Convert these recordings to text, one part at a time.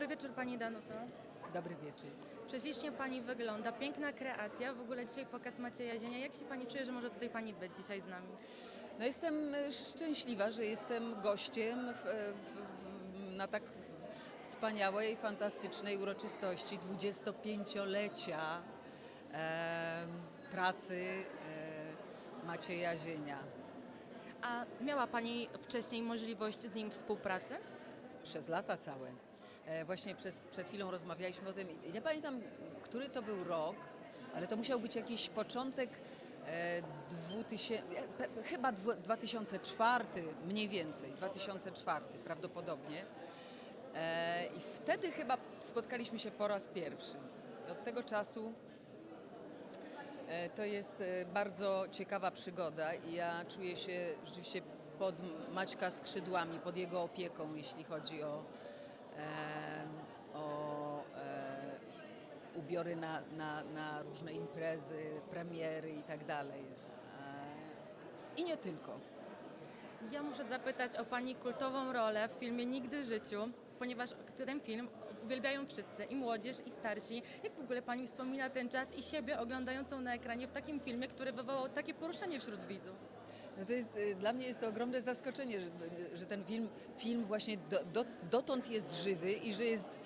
Dobry wieczór Pani Danuto. Dobry wieczór. Prześlicznie Pani wygląda, piękna kreacja. W ogóle dzisiaj pokaz Macieja Zienia. Jak się Pani czuje, że może tutaj Pani być dzisiaj z nami? No jestem e, szczęśliwa, że jestem gościem w, w, w, na tak wspaniałej, fantastycznej uroczystości 25-lecia e, pracy e, Macieja Zienia. A miała Pani wcześniej możliwość z nim współpracy? Przez lata całe. E, właśnie przed, przed chwilą rozmawialiśmy o tym. Nie pamiętam, który to był rok, ale to musiał być jakiś początek e, 2000, e, pe- chyba dwu- 2004, mniej więcej, 2004 prawdopodobnie. E, I wtedy chyba spotkaliśmy się po raz pierwszy. Od tego czasu E, To jest e, bardzo ciekawa przygoda i ja czuję się rzeczywiście pod Maćka skrzydłami, pod jego opieką, jeśli chodzi o, e, o e, ubiory na, na, na różne imprezy, premiery i tak dalej. E, I nie tylko. Ja muszę zapytać o Pani kultową rolę w filmie Nigdy życiu, ponieważ ten film uwielbiają wszyscy, i młodzież, i starsi. Jak w ogóle Pani wspomina ten czas i siebie oglądającą na ekranie w takim filmie, który wywołał takie poruszenie wśród widzów? No to jest, y, dla mnie jest to ogromne zaskoczenie, że, że ten film, film właśnie do, do, dotąd jest żywy i że jest,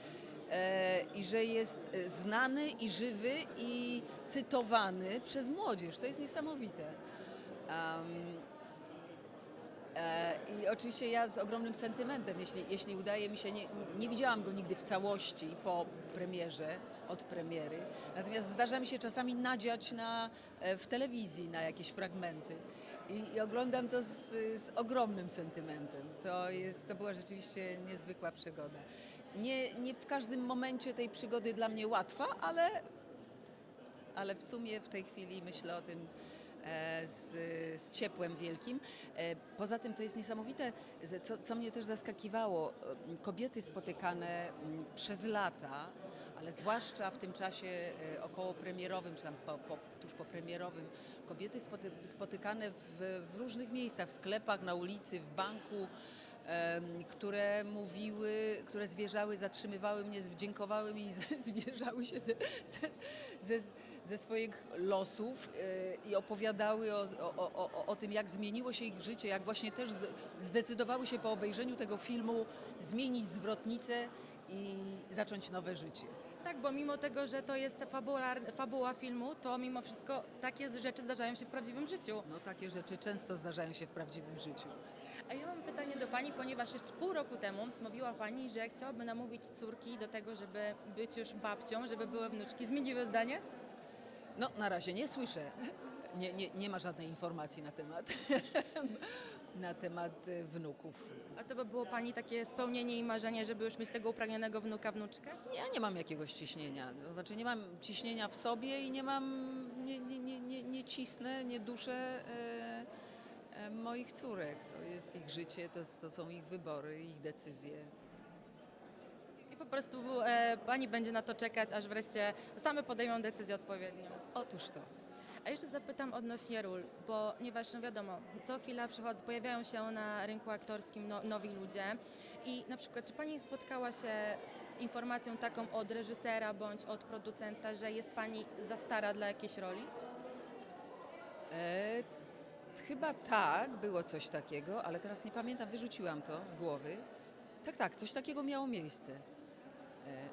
e, i że jest e, znany i żywy i cytowany przez młodzież. To jest niesamowite. Em, E, I oczywiście ja z ogromnym sentymentem, jeśli, jeśli udaje mi się, nie, nie widziałam go nigdy w całości po premierze, od premiery, natomiast zdarza mi się czasami nadziać na, e, w telewizji na jakieś fragmenty i, i oglądam to z, z ogromnym sentymentem. To, jest, to była rzeczywiście niezwykła przygoda. Nie, nie w każdym momencie tej przygody dla mnie łatwa, ale, ale w sumie w tej chwili myślę o tym e, z, z ciepłem wielkim. E, Poza tym to jest niesamowite, co, co mnie też zaskakiwało, e, kobiety spotykane m, przez lata, ale zwłaszcza w tym czasie e, okołopremierowym, czy tam po, po, tuż po premierowym, kobiety spoty, spotykane w, w różnych miejscach, w sklepach, na ulicy, w banku, które mówiły, które zwierzały, zatrzymywały mnie, dziękowały mi i zwierzały się ze, ze, ze, swoich losów e, i opowiadały o, o, o, o, tym, jak zmieniło się ich życie, jak właśnie też zdecydowały się po obejrzeniu tego filmu zmienić zwrotnicę i zacząć nowe życie. Tak, bo mimo tego, że to jest fabular, fabuła filmu, to mimo wszystko takie rzeczy zdarzają się w prawdziwym życiu. No takie rzeczy często zdarzają się w prawdziwym życiu. A ja mam pytanie do Pani, ponieważ jeszcze pół roku temu mówiła Pani, że chciałaby namówić córki do tego, żeby być już babcią, żeby były wnuczki. Zmieniły zdanie? No, na razie nie słyszę. Nie, nie, nie ma żadnej informacji na temat, na temat e, wnuków. A to by było Pani takie spełnienie i marzenie, żeby już mieć tego upragnionego wnuka, wnuczkę? Ja nie mam jakiegoś ciśnienia. To znaczy nie mam ciśnienia w sobie i nie mam, nie, nie, nie, nie, nie cisnę, nie duszę e, e, moich córek. To jest ich życie, to, to są ich wybory, ich decyzje. I po prostu e, Pani będzie na to czekać, aż wreszcie same podejmą decyzję odpowiednią. Otóż to. A jeszcze zapytam odnośnie ról, ponieważ no wiadomo, co chwila przychodzą, pojawiają się na rynku aktorskim no, nowi ludzie i na przykład czy Pani spotkała się z informacją taką od reżysera bądź od producenta, że jest Pani za stara dla jakiejś roli? E, chyba tak, było coś takiego, ale teraz nie pamiętam, wyrzuciłam to z głowy. Tak, tak, coś takiego miało miejsce, e,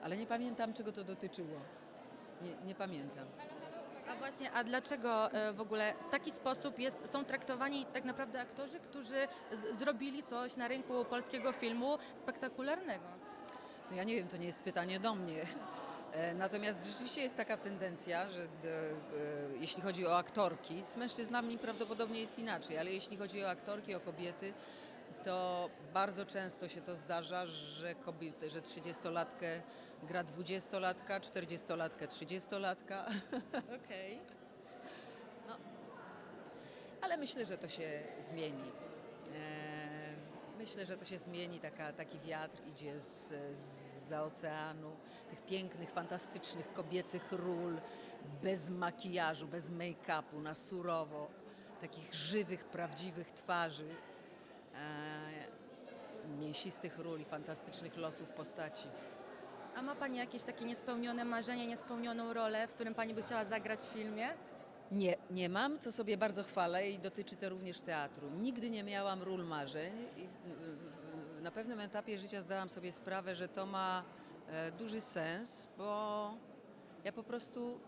ale nie pamiętam, czego to dotyczyło. Nie, nie pamiętam. A właśnie, a dlaczego e, w ogóle w taki sposób jest, są traktowani tak naprawdę aktorzy, którzy zrobili coś na rynku polskiego filmu spektakularnego? No ja nie wiem, to nie jest pytanie do mnie. E, Natomiast rzeczywiście jest taka tendencja, że e, jeśli chodzi o aktorki, z mężczyznami prawdopodobnie jest inaczej, ale jeśli chodzi o aktorki, o kobiety, to bardzo często się to zdarza, że kobiety, że 30-latkę gra 20-latka, 40-latkę 30-latka, Okej. ale myślę, że to się zmieni. E, Myślę, że to się zmieni, Taka, taki wiatr idzie z, z oceanu, tych pięknych, fantastycznych kobiecych ról, bez makijażu, bez make-upu, na surowo, takich żywych, prawdziwych twarzy, mięsistych ról i fantastycznych losów postaci. A ma Pani jakieś takie niespełnione marzenie, niespełnioną rolę, w którym Pani by chciała zagrać w filmie? Nie, nie mam, co sobie bardzo chwalę i dotyczy to również teatru. Nigdy nie miałam ról marzeń i na pewnym etapie życia zdałam sobie sprawę, że to ma e, duży sens, bo ja po prostu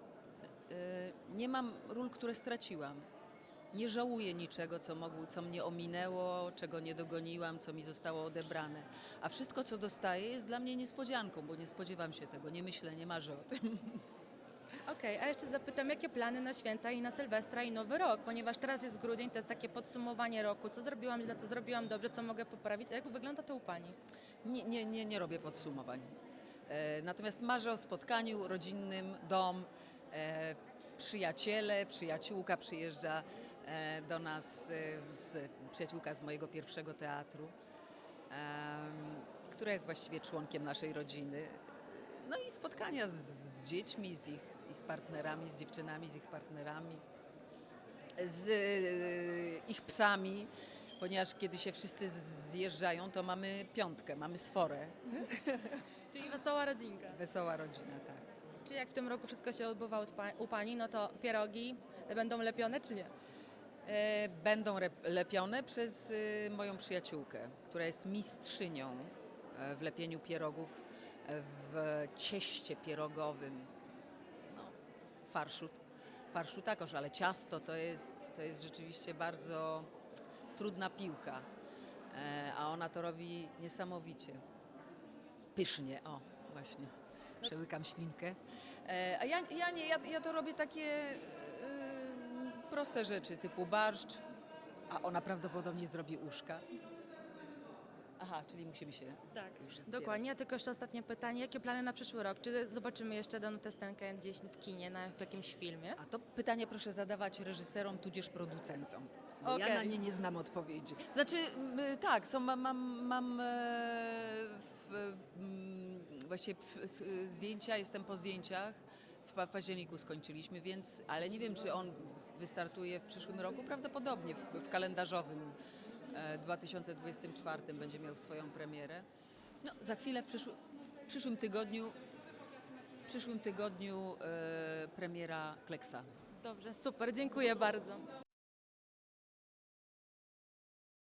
e, nie mam ról, które straciłam. Nie żałuję niczego, co, mogło, co mnie ominęło, czego nie dogoniłam, co mi zostało odebrane. A wszystko, co dostaję, jest dla mnie niespodzianką, bo nie spodziewam się tego, nie myślę, nie marzę o tym. Okej, a jeszcze zapytam, jakie plany na święta i na Sylwestra i Nowy Rok, ponieważ teraz jest grudzień, to jest takie podsumowanie roku, co zrobiłam źle, co zrobiłam dobrze, co mogę poprawić, a jak wygląda to u Pani? Nie, nie, nie, nie robię podsumowań. E, natomiast marzę o spotkaniu rodzinnym, dom, e, przyjaciele, przyjaciółka przyjeżdża do nas, e, z, przyjaciółka z mojego pierwszego teatru, która jest właściwie członkiem naszej rodziny. No i spotkania z, z dziećmi, z ich, z ich partnerami, z dziewczynami, z ich partnerami, z e, ich psami, ponieważ kiedy się wszyscy zjeżdżają, to mamy piątkę, mamy sforę. Czyli wesoła rodzinka. Wesoła rodzina, tak. Czy jak w tym roku wszystko się odbywa u Pani, no to pierogi będą lepione, czy nie? E, Będą lepione przez y, moją przyjaciółkę, która jest mistrzynią e, w lepieniu pierogów e, w cieście pierogowym. No, farszu, farszu takoż, ale ciasto to jest, to jest rzeczywiście bardzo trudna piłka. A ona to robi niesamowicie. Pysznie, o właśnie. Przełykam ślinkę. A ja, ja nie, ja, ja to robię takie proste rzeczy typu barszcz, a ona prawdopodobnie zrobi uszka. Aha, czyli musimy się Tak, już zbierać. dokładnie. Ja tylko jeszcze ostatnie pytanie. Jakie plany na przyszły rok? Czy zobaczymy jeszcze Donę Testenkę gdzieś w kinie, na, w jakimś filmie? A to pytanie proszę zadawać reżyserom tudzież producentom. Bo Ja Okej. na nie nie znam odpowiedzi. Znaczy, m, tak, są, mam, mam, mam e, w, m, właściwie w, s- zdjęcia, jestem po zdjęciach. W pa- październiku skończyliśmy, więc, ale nie wiem, czy on wystartuje w przyszłym roku. Prawdopodobnie w, kalendarzowym e, 2024 będzie miał swoją premierę. No, za chwilę w, przyszły, w przyszłym tygodniu w przyszłym tygodniu e, premiera Kleksa. Dobrze, super, dziękuję bardzo.